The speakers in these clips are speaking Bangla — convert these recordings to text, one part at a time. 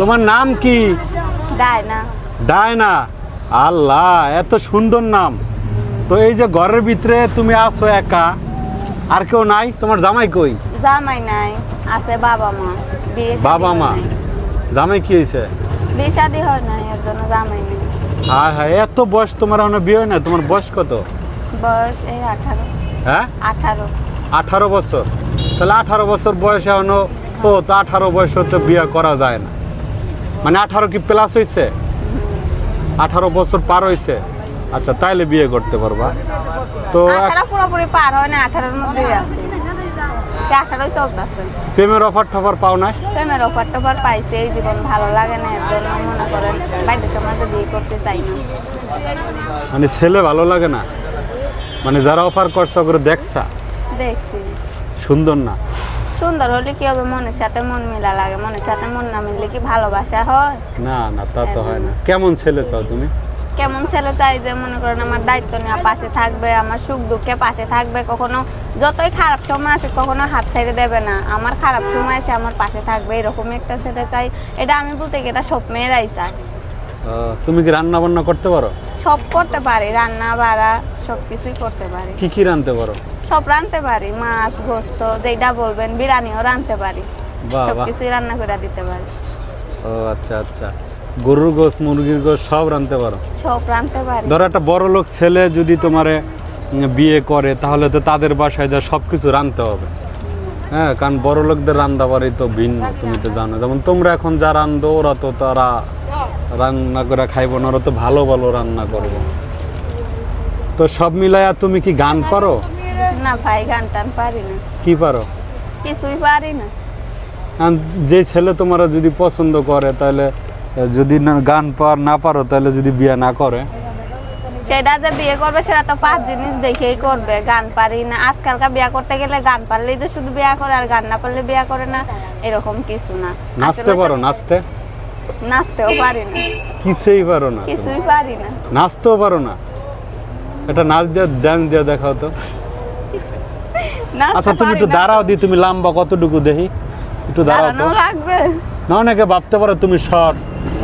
তোমার নাম কি? ডায়না। ডায়না। আল্লাহ এত সুন্দর নাম। তো এই যে ঘরের ভিতরে তুমি আছো একা আর কেউ নাই? তোমার জামাই কই? জামাই নাই আছে বাবা মা। বাবা মা? জামাই কি হয়েছে? বিয়ে শাদী হয় নাই এর জন্য জামাই নেই। হায় হায় এত বয়স তোমার এখনও বিয়ে হয় না তোমার বয়স কত? বয়স এই আঠারো। হ্যাঁ? আঠারো। আঠারো বছর। তাহলে আঠারো বছর বয়সে এখনও ও তো আঠারো বয়স তো বিয়ে করা যায় না। মানে আঠারো কি প্লাস হয়েছে আঠারো বছর পার হয়েছে আচ্ছা তাইলে বিয়ে করতে পারবা। তো পুরোপুরি পার হয় না আঠারোর মধ্যেই আছে। আঠারোই চলতেছে। প্রেমের অফার টফার পাও না প্রেমের অফার টফার পাইছে এই জীবন ভালো লাগে না এর জন্য মনে করেন বাইরে সমাজে বিয়ে করতে চাই না। মানে ছেলে ভালো লাগে না? মানে যারা অফার করছে দেখছা? দেখছি। সুন্দর না? সুন্দর হলে কি হবে? মনের সাথে মন মিলা লাগে। মনের সাথে মন না মিললে কি ভালোবাসা হয়? না না তা তো হয় না। কেমন ছেলে চাও তুমি? কেমন ছেলে চাই যে মনে করেন আমার দায়িত্ব নেওয়া পাশে থাকবে আমার সুখ দুঃখে পাশে থাকবে। কখনো যতই খারাপ সময় আসে কখনো হাত ছেড়ে দেবে না। আমার খারাপ সময় এসে আমার পাশে থাকবে এরকম একটা ছেলে চাই। এটা আমি বলতে গিয়ে এটা সব মেয়েরাই আহ, তুমি কি রান্না বান্না করতে পারো? সব করতে পারি রান্না বাড়া সব কিছুই করতে পারি। কি কি রাঁধতে পারো? সব রাঁধতে পারি মাছ গোস্ত যেটা বলবেন বিরিয়ানিও রাঁধতে পারি। বাহ, সব বাহ। কিছুই রান্না করে দিতে পারি। ও আচ্ছা আচ্ছা। গরুর গোস মুরগির গোস সব রাঁধতে পারো? সব রাঁধতে পারি। ধরো একটা বড় লোক ছেলে যদি তোমারে উম, বিয়ে করে তাহলে তো তাদের বাসায় যা সব কিছু রাঁধতে হবে। হ্যাঁ কারণ বড় লোকদের রান্না বাড়ি তো ভিন্ন তুমি তো জানো। যেমন তোমরা এখন যা রান্ধো ওরা তো তারা রান্না করে খাইবো না ওরা তো ভালো ভালো রান্না করব। তো সব মিলাইয়া তুমি কি গান পারো না ভাই গান টান পারি না। কি পারো? কিছুই পারি না। যে ছেলে তোমার যদি পছন্দ করে তাহলে যদি গান পার না পারো তাহলে যদি বিয়ে না করে। সেটা যে বিয়ে করবে সেটা তো পাঁচ জিনিস দেখেই করবে। গান পারি না। আজকালকার বিয়ে করতে গেলে গান পারলেই যে শুধু বিয়ে করে আর গান না পারলে বিয়ে করে না এরকম কিছু না। নাচতে পারো নাচতে? নাচতেও পারি না। কিছুই পারো না। কিছুই পারি না। নাচতেও পারো না। এটা নাচ দিয়ে ডান্স দিয়ে দেখাও তো। আচ্ছা তুমি একটু দাঁড়াও দি তুমি লম্বা কতটুকু দেখি? একটু দাঁড়াও তো। লাগবে। না অনেকে ভাবতে পারো তুমি শর্ট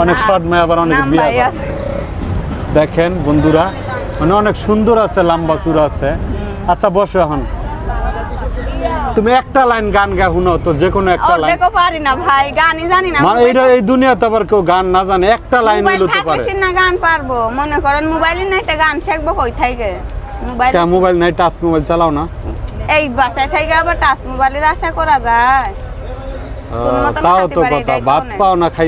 অনেক শর্ট মেয়ে আবার অনেকে বিয়ে। দেখেন বন্ধুরা মানে অনেক সুন্দর আছে লম্বা চূড়া আছে। আচ্ছা বসো এখন। তুমি একটা লাইন গান গা শুনো তো যে কোনো একটা লাইন। অর্ধেকও পারি না ভাই গানই জানি না। মানে এইটা এই দুনিয়াতে আবার কেউ গান না জানে একটা লাইন মোবাইল মিলতে থাকলে পারে। সে না গান পারব। মনে করেন মোবাইলে নাইতে গান শিখব কই থেকে? মোবাইল মোবাইল নাই টাচ মোবাইল চালাও না। এই বাসায় থেকে আবার টাচ মোবাইলের আশা করা যায় তাও তো কথা ভাত। পাও না খাই